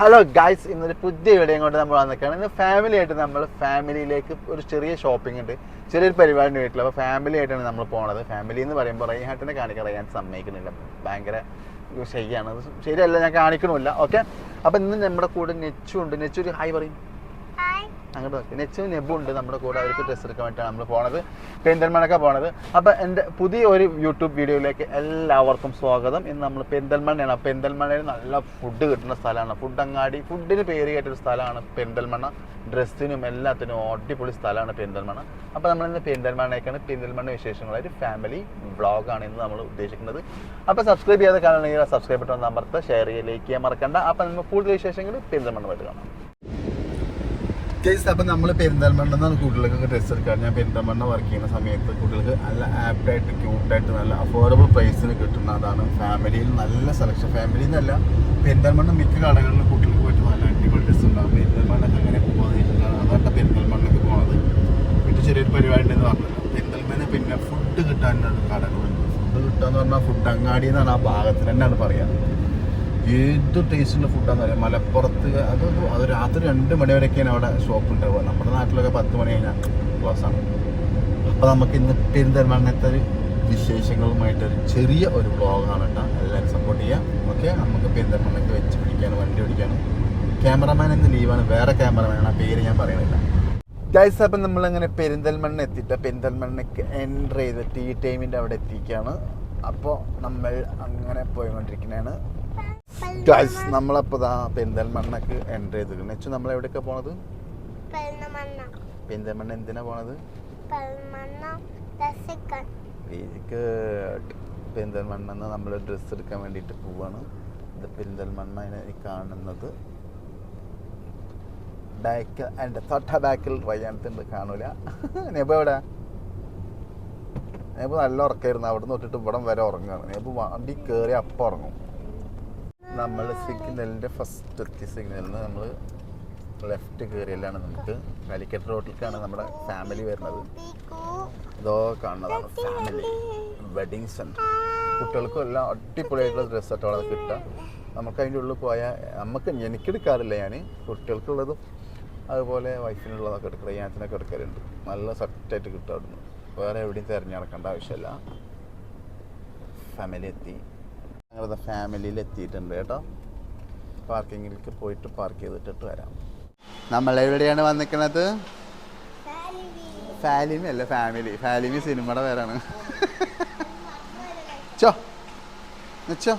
Hello guys ഇന്നൊരു പുതിയ video കൊണ്ട് നമ്മൾ വന്നിരിക്കുകയാണ്. ഇന്ന് ഫാമിലി ആയിട്ട് നമ്മൾ ഫാമിലിയിലേക്ക് ഒരു ചെറിയ ഷോപ്പിംഗ് ഉണ്ട്. ചെറിയൊരു പരിപാടിന്റെ വീട്ടിൽ അപ്പോൾ ഫാമിലി ആയിട്ടാണ് നമ്മൾ പോണത്. ഫാമിലി എന്ന് പറയുമ്പോൾ റൈഹാട്ടിനെ കാണിക്കാൻ റൈഹാൻ സമ്മതിക്കുന്നില്ല. ഭയങ്കര ശരിയാണ്. ശരിയല്ല ഞാൻ കാണിക്കണമില്ല. ഓക്കെ അപ്പോൾ ഇന്ന് നമ്മുടെ കൂടെ നെച്ചു ഉണ്ട്. നെച്ചു ഒരു ഹായ് പറയും. അങ്ങോട്ട് നോക്കി. നെച്ചു നെബും ഉണ്ട് നമ്മുടെ കൂടെ അവർക്ക് ഡ്രസ്സ് എടുക്കാൻ വേണ്ടിയിട്ടാണ് നമ്മൾ പോണത്. പെരിന്തൽമണ്ണക്ക പോണത്. അപ്പോൾ എന്റെ പുതിയ ഒരു യൂട്യൂബ് വീഡിയോയിലേക്ക് എല്ലാവർക്കും സ്വാഗതം. ഇന്ന് നമ്മൾ പെരിന്തൽമണ്ണയാണ്. പെരിന്തൽമണ്ണയിൽ നല്ല ഫുഡ് കിട്ടുന്ന സ്ഥലമാണ്. ഫുഡ് അങ്ങാടി ഫുഡിന് പേര് കേട്ടൊരു സ്ഥലമാണ് പെരിന്തൽമണ്ണ. ഡ്രസ്സിനും എല്ലാത്തിനും അടിപൊളി സ്ഥലമാണ് പെരിന്തൽമണ്ണ. അപ്പോൾ നമ്മൾ ഇന്ന് പെരിന്തൽമണ്ണയ്ക്കാണ് പെരിന്തൽമണ്ണ വിശേഷങ്ങളായ ഒരു ഫാമിലി വ്ളോഗാണ് ഇന്ന് നമ്മൾ ഉദ്ദേശിക്കുന്നത്. അപ്പോൾ സബ്സ്ക്രൈബ് ചെയ്യാതെ കാണണമെങ്കിൽ സബ്സ്ക്രൈബ് ബട്ടൺ നമ്പർത്ത് ഷെയർ ചെയ്യുക ലൈക്ക് ചെയ്യാൻ മറക്കണ്ട. അപ്പോൾ നമ്മൾ കൂടുതൽ വിശേഷങ്ങൾ പെരിന്തൽമണ്ണ പോയിട്ട് കാണാം. കേസ് അപ്പം നമ്മൾ പെരിന്തൽമണ്ണെന്നാണ് കുട്ടികൾക്കൊക്കെ ഡ്രസ്സ് എടുക്കാൻ ഞാൻ പെരിന്തൽമണ്ണ വർക്ക് ചെയ്യുന്ന സമയത്ത് കുട്ടികൾക്ക് നല്ല ആപ്റ്റായിട്ട് ക്യൂട്ടായിട്ട് നല്ല അഫോർഡബിൾ പ്രൈസിന് കിട്ടുന്ന അതാണ്. ഫാമിലിയിൽ നല്ല സെലക്ഷൻ ഫാമിലി എന്നല്ല പെരിന്തൽമണ്ണ മിക്ക കടകളിലും കുട്ടികൾക്ക് പോയിട്ട് നല്ല അടിപൊളി ഡ്രസ്സ് ഉണ്ടാകും പെരിന്തൽമണ്ണൊക്കെ അങ്ങനെ പോകുന്നതാണ് അതാണ് പെരിന്തൽമണ്ണൊക്കെ പോണത്. വീട്ടിൽ ചെറിയൊരു പരിപാടി ഉണ്ടെന്ന് പറഞ്ഞല്ലോ. പെരിന്തൽമണ്ണ പിന്നെ ഫുഡ് കിട്ടാനുള്ള കടകളുണ്ട്. ഫുഡ് കിട്ടുക കിട്ടാന്ന് പറഞ്ഞാൽ ഫുഡ് അങ്ങാടി എന്നാണ് ആ ഭാഗത്തിന് തന്നെയാണ് പറയുക ഏത് ടേസ്റ്റുള്ള ഫുഡാന്ന് പറയാം. മലപ്പുറത്ത് അത് അത് രാത്രി രണ്ട് മണി വരെയൊക്കെയാണ് അവിടെ ഷോപ്പ് ഉണ്ടാവുക. നമ്മുടെ നാട്ടിലൊക്കെ പത്ത് മണി കഴിഞ്ഞാൽ ക്ലോസ് അപ്പോൾ നമുക്ക് ഇന്ന് പെരുന്തൽമണ്ണത്തെ വിശേഷങ്ങളുമായിട്ടൊരു ചെറിയ ഒരു വ്ളോഗാണ് കേട്ടോ. എല്ലാവരും സപ്പോർട്ട് ചെയ്യാം. ഓക്കെ നമുക്ക് പെരുന്തൽമണ്ണയ്ക്ക് വെച്ച് പിടിക്കാനും വണ്ടി ഓടിക്കാനും. ക്യാമറമാൻ എന്ന് ലീവാണ് വേറെ ക്യാമറമാനാണ് പേര് ഞാൻ പറയണില്ല. ഗൈസ് അപ്പം നമ്മളിങ്ങനെ പെരിന്തൽമണ്ണ എത്തിയിട്ട് പെരിന്തൽമണ്ണയ്ക്ക് എന്റർ ചെയ്ത് ടീ ടൈമിന്റെ അവിടെ എത്തിക്കുകയാണ് അപ്പോൾ നമ്മൾ അങ്ങനെ പോയിക്കൊണ്ടിരിക്കുന്നതാണ് ഗൈസ് നമ്മളപ്പോൾ ദാ പെരിന്തൽമണ്ണക്ക് എന്റർ ചെയ്തു വെച്ചാൽ നമ്മൾ എവിടെയൊക്കെ പോണത്? പെരിന്തൽമണ്ണ. എന്തിനാ പോണത്? പെരിന്തൽമണ്ണെന്ന് നമ്മൾ ഡ്രസ്സ് എടുക്കാൻ വേണ്ടിയിട്ട് പോവാണ്. ഇത് പെരിന്തൽമണ്ണ കാണുന്നത്. ബാക്ക് എന്റെ തൊട്ട ബാക്കിൽ റയ്യാനത്തുണ്ട് കാണൂല. നെബ് എവിടെ? നെബ് നല്ല ഉറക്കമായിരുന്നു അവിടെ നിന്ന് തൊട്ടിട്ട് ഇവിടം വരെ ഉറങ്ങുകയാണ്. നെബ് വണ്ടി കയറി അപ്പം ഉറങ്ങും. നമ്മൾ സിഗ്നലിന്റെ ഫസ്റ്റ് എത്തിയ സിഗ്നലിന് നമ്മൾ ലെഫ്റ്റ് കയറിയല്ലാണ് നമുക്ക്. കാലിക്കറ്റ് റോഡിലേക്കാണ് നമ്മുടെ ഫാമിലി വരുന്നത്. ഇതോ കാണുന്നതാണ് ഫാമിലി വെഡിങ് സെന്റർ കുട്ടികൾക്കും എല്ലാം അടിപൊളിയായിട്ടുള്ള ഡ്രസ്സ് ആയിട്ട് അവിടെ കിട്ടുക. നമുക്ക് അതിന്റെ ഉള്ളിൽ പോയാൽ നമുക്ക് എനിക്കെടുക്കാറില്ല ഞാൻ കുട്ടികൾക്കുള്ളതും അതുപോലെ വൈഫിനുള്ളതൊക്കെ എടുക്കുക ഞാനത്തിനൊക്കെ എടുക്കലുണ്ട്. നല്ല സെറ്റായിട്ട് കിട്ടും അവിടുന്ന്. വേറെ എവിടെയും തിരഞ്ഞെടുക്കേണ്ട ആവശ്യമില്ല. ഫാമിലി എത്തി. ഞങ്ങളുടെ ഫാമിലിയിൽ എത്തിയിട്ടുണ്ട് കേട്ടോ. പാർക്കിങ്ങിലേക്ക് പോയിട്ട് പാർക്ക് ചെയ്തിട്ടിട്ട് വരാം. നമ്മൾ എവിടെയാണ് വന്നിക്കണത് ഫാലിമി അല്ല? ഫാമിലി. ഫാലിമി സിനിമയുടെ പേരാണ്. ചോ. നിച്ചോ.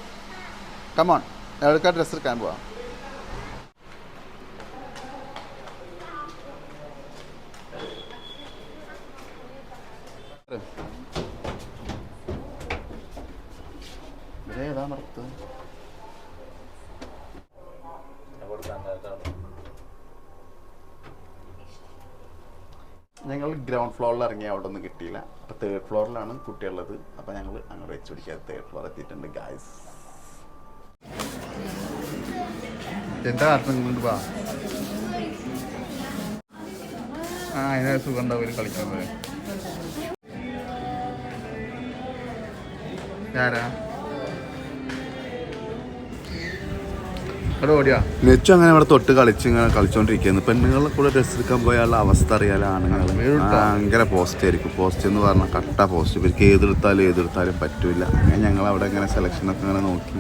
കമോൺ എവിടേക്കാ ഡ്രസ്സ് എടുക്കാൻ പോവാ ഏതാ നടത്ത് ഞങ്ങൾ ഗ്രൗണ്ട് ഫ്ലോറിൽ ഇറങ്ങി അവിടെ ഒന്നും കിട്ടിയില്ല അപ്പോൾ തേർഡ് ഫ്ലോറിലാണ് കുട്ടിയുള്ളത് അപ്പോൾ ഞങ്ങൾ അങ്ങോട്ട് വെച്ച് പിടിക്കാതെ തേർഡ് ഫ്ലോർ എത്തിയിട്ടുണ്ട് ഗായ്സ് എന്താ കൊണ്ട് വാ. ആ അതിനെ സുഖം ഉണ്ടാവില്ല കളിക്കുന്നത് ആരാ നെച്ചു അങ്ങനെ ഇവിടെ തൊട്ട് കളിച്ച് ഇങ്ങനെ കളിച്ചോണ്ടിരിക്കുന്നു. പെണ്ണുങ്ങളെ കൂടെ ഡ്രസ് എടുക്കാൻ പോയാലുള്ള അവസ്ഥ അറിയാലോ ആണുങ്ങൾ ഭയങ്കര പോസ്റ്റ് ആയിരിക്കും. പോസ്റ്റ് എന്ന് പറഞ്ഞാൽ കട്ട പോസ്റ്റ് ഇവർക്ക് ഏതെടുത്താലും ഏതെടുത്താലും പറ്റൂല. അങ്ങനെ ഞങ്ങൾ അവിടെ ഇങ്ങനെ സെലക്ഷനൊക്കെ ഇങ്ങനെ നോക്കി.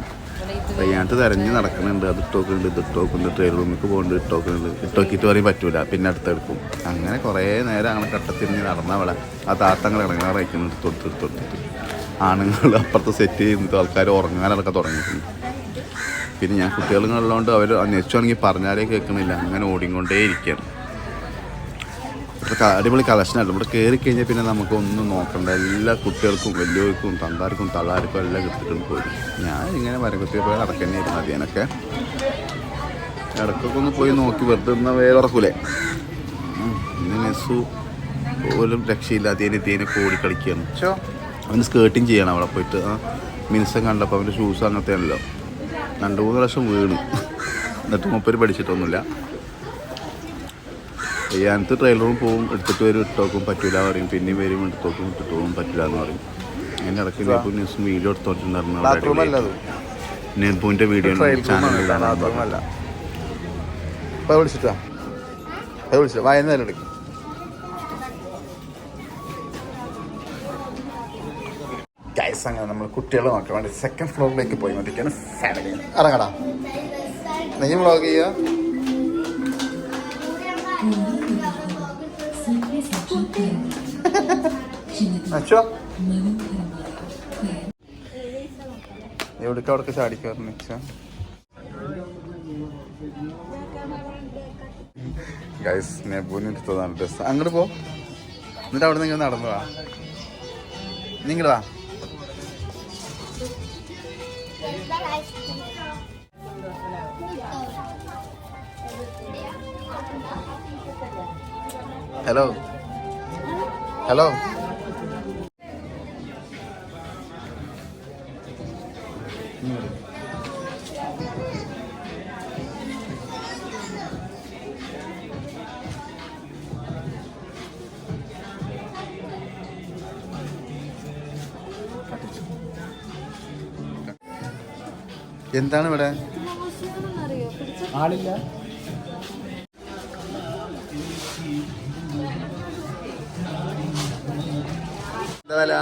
കയ്യാണ്ട് തെരഞ്ഞ് നടക്കുന്നുണ്ട്. അത് ഇട്ടോക്കുന്നുണ്ട് ഇത് ഇട്ടോക്കുന്നുണ്ട് ട്രെയിൻ റൂമിലേക്ക് പോകുന്നുണ്ട് ഇട്ടോക്കുന്നുണ്ട് ഇട്ടോക്കിയിട്ട് പറയും പറ്റൂല. പിന്നെ അടുത്തെടുക്കും അങ്ങനെ കുറേ നേരം അങ്ങനെ കട്ടത്തിരിഞ്ഞ് നടന്ന അവിടെ. ആ താത്തങ്ങൾ ഇറങ്ങാൻ റയിക്കുന്നുണ്ട് തൊട്ട് തൊട്ടിട്ട് ആണുങ്ങൾ അപ്പുറത്ത് സെറ്റ് ചെയ്യുന്നിട്ട് ആൾക്കാർ ഉറങ്ങാനൊക്കെ തുടങ്ങിയിട്ടുണ്ട്. പിന്നെ ഞാൻ കുട്ടികളുള്ളതുകൊണ്ട് അവർ അന്വേഷിച്ചുവാണെങ്കിൽ പറഞ്ഞാലേ കേൾക്കണില്ല. അങ്ങനെ ഓടിക്കൊണ്ടേ ഇരിക്കുകയാണ് അടിപൊളി കളക്ഷനായിട്ട് ഇവിടെ കയറി കഴിഞ്ഞാൽ പിന്നെ നമുക്ക് ഒന്നും നോക്കണ്ട. എല്ലാ കുട്ടികൾക്കും വലിയവർക്കും തന്താർക്കും തള്ളാർക്കും എല്ലാം കിട്ടിയിട്ടുണ്ട് പോയി ഞാൻ ഇങ്ങനെ മരകുത്തി പോയി ഇരുന്നു അതിനൊക്കെ ഇടക്കൊക്കെ ഒന്ന് പോയി നോക്കി. വെറുതെ നിന്നാൽ വേറെ ഉറക്കൂലേ നെസ്സു പോലും രക്ഷയില്ലാതെ തേനെ കൂടി കളിക്കുകയാണ് അവന് സ്കേർട്ടിങ് ചെയ്യണം അവിടെ പോയിട്ട്. ആ മിനിസം കണ്ടപ്പോൾ അവന്റെ ഷൂസ് അങ്ങനത്തെ ആണല്ലോ രണ്ട് മൂന്ന് പ്രാവശ്യം വീണു. എന്നിട്ട് മുപ്പര് പഠിച്ചിട്ടൊന്നുമില്ല. ഞാനത്ത് ട്രെയിലറും പോവും എടുത്തിട്ട് വരും ഇട്ടോക്കും പറ്റൂല പറയും. പിന്നെയും വരും എടുത്തോക്കും ഇട്ടിട്ട് പോകും പറ്റില്ല എന്ന് പറയും. അങ്ങനെ ഇടയ്ക്ക് നെബു ന്യൂസും വീഡിയോ എടുത്തോട്ടുണ്ടായിരുന്നു അല്ല. വീഡിയോ ചാനലിലാണ് വിളിച്ചിട്ടാ. വിളിച്ചിട്ട് വയനാട് എടുക്കും. ഗൈസ് അങ്ങനെ നമ്മൾ കുട്ടികളെ നോക്കാൻ വേണ്ടി സെക്കൻഡ് ഫ്ലോറിലേക്ക് പോയി കൊണ്ടിരിക്കുകയാണ് ഫാമിലി ഇറങ്ങടാ. നീ വ്ളോഗ് അച്ഛോ. എവിടേക്ക് അവിടെ ചാടിക്കാറുണ്ട് അച്ഛാ? ഗൈസ് നെബൂന് ഡ്രസ് അങ്ങോട്ട് പോ. എന്നിട്ട് അവിടെ നിങ്ങൾ നടന്നു വാ. നിങ്ങൾ ഹലോ ഹലോ എന്താണ് ഇവിടെ? ആളില്ല. വില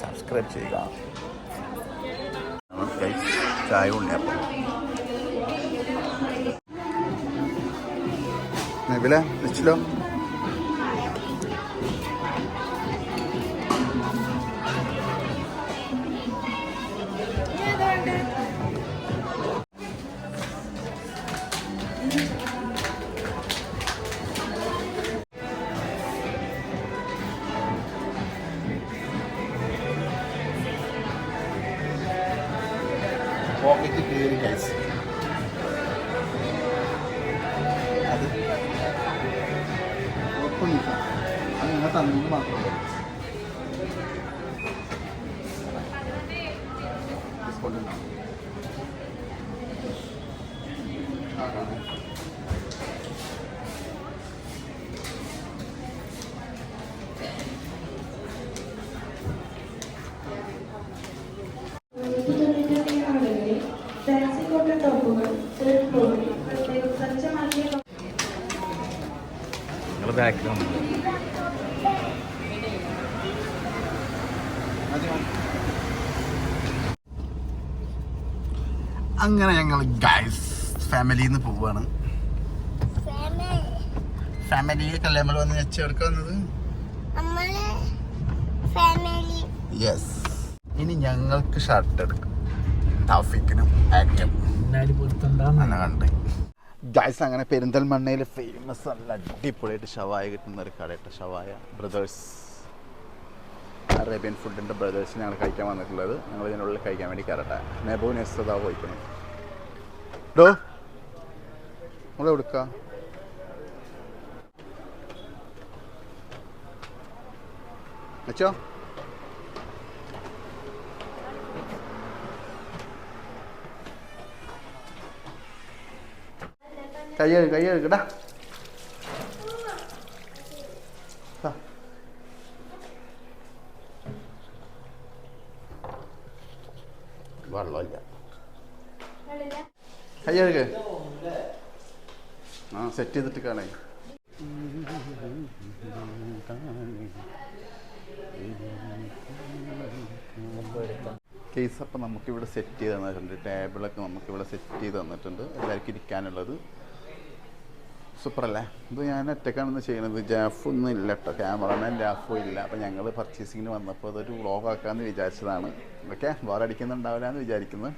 സബ്സ്ക്രൈബ് ചെയ്യുക. ചായ ഉണ്ണിയപ്പം വില വെച്ചില്ലോ അങ്ങനെ ഞങ്ങൾ ഗൈസ് ഫാമിലിയിൽ നിന്ന് പോവാണ്. ഫാമിലിയിൽ കല്യാണം വന്ന് എവിടെ വന്നത്? ഫാമിലി യെസ് ഇനി ഞങ്ങൾക്ക് ഷർട്ട് എടുക്കും. ടൗഫിക്കിനും ആക്റ്റും എന്നാലും പൊരുത്തണ്ടാന്ന് അങ്ങനെ കണ്ട് ഗൈസ് അങ്ങനെ പെരിന്തൽമണ്ണയിൽ ഫേമസ് നല്ല അടിപൊളിയായിട്ട് ഷവായ കിട്ടുന്ന ഒരു കടയിട്ട് ഷവായ. ബ്രദേഴ്സ് അറേബ്യൻ ഫുഡിന്റെ ബ്രദേഴ്സ് ഞങ്ങൾ കഴിക്കാൻ വന്നിട്ടുള്ളത്. ഞങ്ങൾ ഇതിനുള്ളിൽ കഴിക്കാൻ വേണ്ടി കയറട്ടെ നെബോ നെസ്തതാ പോയിക്കണേ. ഡോ നമ്മൾ എടുക്ക അച്ചോ? കയ്യഴ് കയ്യഴുകടാ വെള്ളമില്ല കയ്യഴുക ആ സെറ്റ് ചെയ്തിട്ട് കാണേ കേസ് അപ്പം നമുക്കിവിടെ സെറ്റ് ചെയ്ത് തന്നിട്ടുണ്ട്. ടേബിളൊക്കെ നമുക്കിവിടെ സെറ്റ് ചെയ്ത് തന്നിട്ടുണ്ട്. എല്ലാവർക്കും ഇരിക്കാനുള്ളത്. സൂപ്പർ അല്ലേ ഇത് ഞാൻ ഒറ്റക്കാണെന്ന് ചെയ്യുന്നത് ജാഫ് ഒന്നും ഇല്ല കേട്ടോ ക്യാമറമാൻ ജാഫും ഇല്ല. അപ്പോൾ ഞങ്ങൾ പർച്ചേസിങ്ങിന് വന്നപ്പോൾ അതൊരു വ്ളോഗ് ആക്കാമെന്ന് വിചാരിച്ചതാണ്. ഓക്കെ ബോറടിക്കുന്നുണ്ടാവില്ല എന്ന് വിചാരിക്കുന്നു.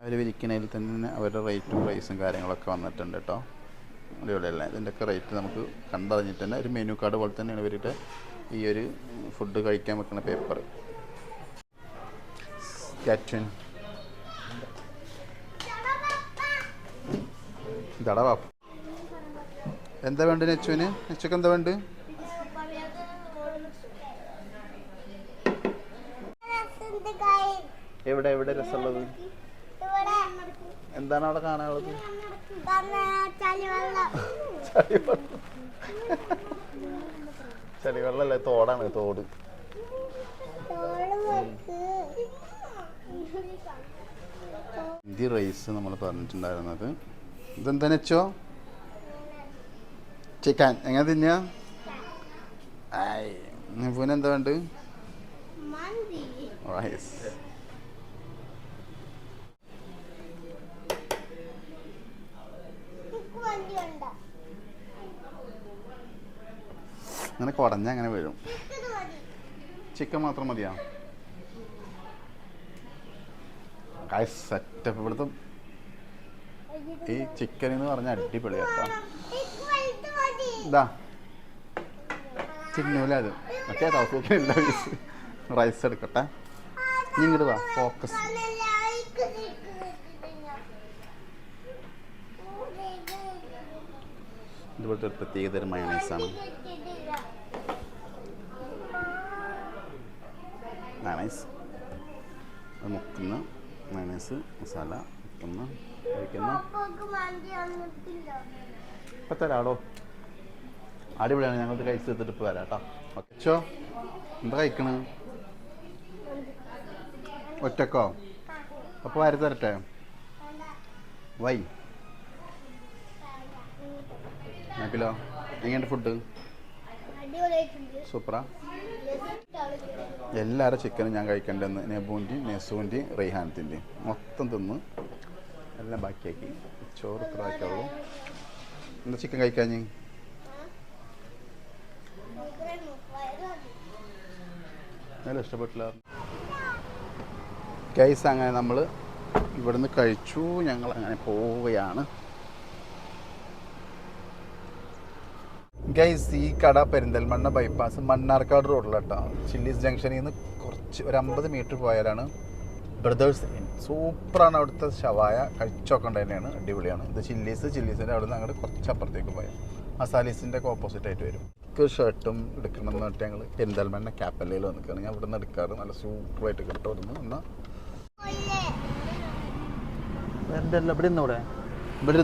അവർ വിരിക്കണതിൽ തന്നെ അവരുടെ റേറ്റും പ്രൈസും കാര്യങ്ങളൊക്കെ വന്നിട്ടുണ്ട് കേട്ടോ അടിപൊളിയല്ലേ? ഇതിന്റെയൊക്കെ റേറ്റ് നമുക്ക് കണ്ടറിഞ്ഞിട്ട് തന്നെ ഒരു മെനു കാർഡ് പോലെ തന്നെയാണ് ഇവരുടെ ഈ ഒരു ഫുഡ് കഴിക്കാൻ വെക്കുന്ന പേപ്പർ കാറ്റ്വിൻ എന്താ വേണ്ടത് നെച്ചുവിന്? നെച്ചുക്ക് എന്താ വേണ്ട? എവിടെ എവിടെ രസമുള്ളത്? എന്താണ് അവിടെ കാണാനുള്ളത്? ചളിവെള്ളല്ലേ? തോടാണ് തോട്. മന്തി റൈസ് നമ്മൾ പറഞ്ഞിട്ടുണ്ടായിരുന്നത്. ഇതെന്താ വെച്ചോ ചിക്കൻ. എങ്ങനെ തിന്നാ? നിപ്പൂന് എന്താ വേണ്ട റൈസ്. അങ്ങനെ കുടഞ്ഞ അങ്ങനെ വരും. ചിക്കൻ മാത്രം മതിയാ? സെറ്റപ്പ് ഇവിടുത്തെ ഈ ചിക്കൻ എന്ന് പറഞ്ഞ അടിപൊളി കേട്ടോ. ഇതാ. ചിന്നൂല അത് മറ്റേ റൈസ് എടുക്കട്ടെ. നീ ഇങ്ങോട്ട് വാ ഫോക്കസ്. ഇതുപോലത്തെ ഒരു പ്രത്യേകത ഒരു മയണൈസാണ്. മയണൈസ് മുക്കുന്ന മയണൈസ് മസാല മന്തി വന്നിട്ടില്ല. ഇപ്പം തരാടോ. അടിപൊളിയാണ്. ഞങ്ങൾക്ക് കഴിച്ച് എടുത്തിട്ട് ഇപ്പോൾ വരാം കേട്ടോ. അച്ഛോ എന്താ കഴിക്കണ്? ഒറ്റക്കോ? അപ്പോൾ വരെ തരട്ടെ? വൈ. നോക്കിലോ. എങ്ങനെയുണ്ട് ഫുഡ്. സൂപ്പറാ. എല്ലാവരും ചിക്കനും ഞാൻ കഴിക്കേണ്ടതെന്ന് നെബൂന്റെയും നെസുവിന്റെയും റെയ്ഹാനത്തിന്റെയും മൊത്തം തിന്ന് എല്ലാം ബാക്കിയാക്കി. ചോറ് ഇത്ര ആക്കിയുള്ളൂ എന്താ ചിക്കൻ കഴിക്കാൻ ഞാൻ നല്ല ഇഷ്ടപ്പെട്ടില്ല. ഗൈസ് അങ്ങനെ നമ്മൾ ഇവിടുന്ന് കഴിച്ചു. ഞങ്ങൾ അങ്ങനെ പോവുകയാണ്. ഗൈസ് ഈ കട പെരിന്തൽമണ്ണ ബൈപ്പാസ് മണ്ണാർക്കാട് റോഡിലാട്ടോ ചില്ലീസ് ജംഗ്ഷനിൽ നിന്ന് കുറച്ച് ഒരു അമ്പത് മീറ്റർ പോയാലാണ് ബ്രദേഴ്സ് ഇൻ സൂപ്പറാണ് അവിടുത്തെ ഷവായ കഴിച്ചൊക്കെ തന്നെയാണ് അടിപൊളിയാണ്. ഇത് ചില്ലീസ് ചില്ലീസിന്റെ അവിടെ നിന്ന് അങ്ങോട്ട് കുറച്ച് അപ്പുറത്തേക്ക് പോയാൽ മസാലീസിന്റെ ഒക്കെ ഓപ്പോസിറ്റ് ആയിട്ട് വരും. എനിക്ക് ഷർട്ടും എടുക്കണം എന്ന് പറഞ്ഞിട്ട് ഞങ്ങൾ പെരിന്തൽമണ്ണ ക്യാപ്പല്ലയിൽ വന്നിക്കാണ്. ഞാൻ ഇവിടെ നിന്ന് എടുക്കാറ്. നല്ല സൂപ്പറായിട്ട് കിട്ടും അവിടുന്ന്. എന്നാൽ ഇല്ലേ? എന്തല്ല ഇവിടെ? നിന്നോളൂ ഇവിടെ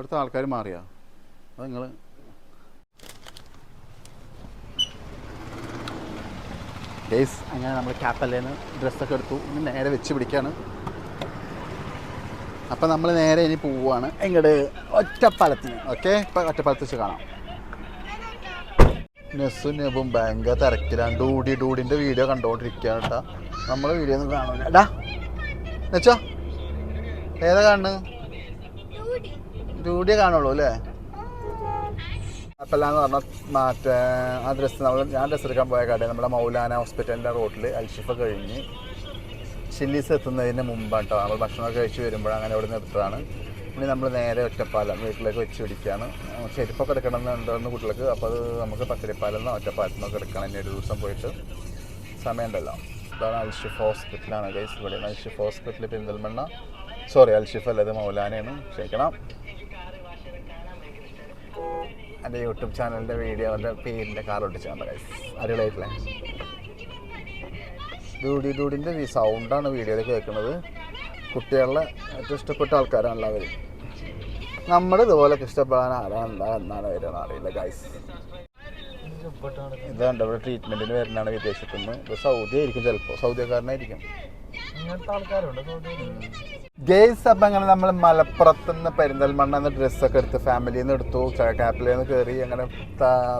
ഇവിടുത്തെ ആൾക്കാർ മാറിയാ? അത് നിങ്ങൾ ഡേയ്സ് അങ്ങനെ നമ്മൾ ക്യാപ്പല്ലേന്ന് ഡ്രസ്സൊക്കെ എടുത്തു. ഇനി നേരെ വെച്ച് പിടിക്കുകയാണ് അപ്പം നമ്മൾ നേരെ ഇനി പോവുകയാണ് എങ്ങോട്ട് ഒറ്റപ്പാലത്തിന്. ഓക്കെ ഇപ്പം ഒറ്റപ്പാലത്ത് വെച്ച് കാണാം. നെസ്സും നെബും ഭയങ്കര തിരക്കിലാണ്. ഡൂഡി ഡൂഡിന്റെ വീഡിയോ കണ്ടുകൊണ്ടിരിക്കുകയാണ് കേട്ടോ നമ്മൾ വീഡിയോ ഒന്നും കാണൂല. എടാ എന്നുവെച്ചോ ഏതാ കാണുന്നത്? ഡൂഡി. കാണുള്ളൂ അല്ലേ? അപ്പല്ലാന്ന് പറഞ്ഞാൽ മറ്റേ ആ ഡ്രസ്സ് നമ്മൾ ഞാൻ ഡ്രസ്സ് എടുക്കാൻ പോയ കടയിൽ നമ്മുടെ മൗലാന ഹോസ്പിറ്റലിന്റെ റോട്ടിൽ അൽഷിഫ കഴിഞ്ഞ് ചില്ലീസ് എത്തുന്നതിന് മുമ്പാണ് കേട്ടോ നമ്മൾ ഭക്ഷണമൊക്കെ കഴിച്ച് വരുമ്പോൾ അങ്ങനെ അവിടെ നിന്ന് എടുത്തതാണ്. ഇനി നമ്മൾ നേരെ ഒറ്റപ്പാലം വീട്ടിലേക്ക് വെച്ച് പിടിക്കുകയാണ് ചെരുപ്പൊക്കെ എടുക്കണം എന്നുണ്ടെന്ന് കുട്ടികൾക്ക്? അപ്പോൾ അത് നമുക്ക് പത്തിരിപ്പാലം എന്നോ ഒറ്റപ്പാലത്തിൽ നിന്നൊക്കെ എടുക്കണം. ഇനി ഒരു ദിവസം പോയിട്ട് സമയമുണ്ടല്ലോ. ഇതാണ് അൽഷിഫ് ഹോസ്പിറ്റലാണ് ഗൈസ് ഇവിടെ അൽഷിഫ് ഹോസ്പിറ്റൽ പെരിന്തൽമണ്ണ. സോറി അൽഷിഫ് അല്ലത് മൗലാനയാണ്. ക്ഷമിക്കണം. എന്റെ യൂട്യൂബ് ചാനലിന്റെ വീഡിയോന്റെ പേരിന്റെ കാറൊട്ടിച്ചാണ് അടിപൊളിയായിട്ടില്ലേ ഡൂഡി ഡൂഡിന്റെ ഈ സൗണ്ടാണ് വീഡിയോയിൽ കേൾക്കുന്നത്. കുട്ടികളുടെ ഏറ്റവും ഇഷ്ടപ്പെട്ട ആൾക്കാരാണല്ലോ അവർ നമ്മുടെ ഇതുപോലൊക്കെ ഇഷ്ടപ്പെടാൻ ആരാ എന്നാണ് വരുന്നത് അറിയില്ല ഗൈസ് ഇതാണ്ട് ഇവിടെ ട്രീറ്റ്മെന്റിന് വരുന്നതാണ് വിദേശത്തുനിന്ന്. ഇത് സൗദി ആയിരിക്കും ചിലപ്പോൾ. സൗദിക്കാരനായിരിക്കും. ഇങ്ങനത്തെ ഗേസ് അപ്പം അങ്ങനെ നമ്മൾ മലപ്പുറത്ത് നിന്ന് പെരിന്തൽമണ്ണ എന്ന ഡ്രസ്സൊക്കെ എടുത്ത് ഫാമിലിയിൽ നിന്ന് എടുത്തു ക്യാപ്പിലിൽ നിന്ന് കയറി അങ്ങനെ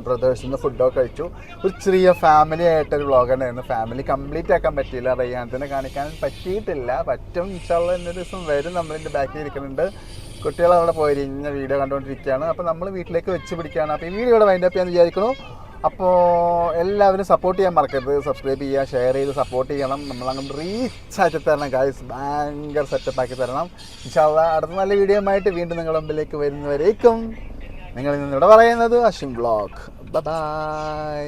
ബ്രദേഴ്സിൽ നിന്ന് ഫുഡൊക്കെ കഴിച്ചു. ഒരു ചെറിയ ഫാമിലി ആയിട്ടൊരു വ്ളോഗ് തന്നെയായിരുന്നു ഫാമിലി കംപ്ലീറ്റ് ആക്കാൻ പറ്റിയില്ല. റയ്യാനത്തിനെ കാണിക്കാൻ പറ്റിയിട്ടില്ല. പറ്റും ഇൻഷാള്ള എന്നൊരു ദിവസം വരും. നമ്മളിന്റെ ബാക്കിൽ ഇരിക്കുന്നുണ്ട്. കുട്ടികൾ അവിടെ പോയിരിഞ്ഞ വീഡിയോ കണ്ടുകൊണ്ടിരിക്കുകയാണ് അപ്പോൾ നമ്മൾ വീട്ടിലേക്ക് വെച്ച് പിടിക്കുകയാണ്. അപ്പോൾ ഈ വീഡിയോ ഇവിടെ വൈൻഡപ്പ് ചെയ്യാൻ വിചാരിക്കുന്നു. അപ്പോൾ എല്ലാവരും സപ്പോർട്ട് ചെയ്യാൻ മറക്കരുത്. സബ്സ്ക്രൈബ് ചെയ്യുക ഷെയർ ചെയ്ത് സപ്പോർട്ട് ചെയ്യണം. നമ്മൾ അങ്ങോട്ട് റീച്ച് ആക്കി തരണം ഗായ്സ് ഭയങ്കര സെറ്റപ്പ് ആക്കി തരണം. ഇൻഷാല്ല അടുത്ത നല്ല വീഡിയോ ആയിട്ട് വീണ്ടും നിങ്ങളുടെ മുമ്പിലേക്ക് വരുന്നവരേക്കും നിങ്ങളിൽ നിന്ന് ഇവിടെ പറയുന്നത് അശ്വിൻ ബ്ലോഗ് ബൈ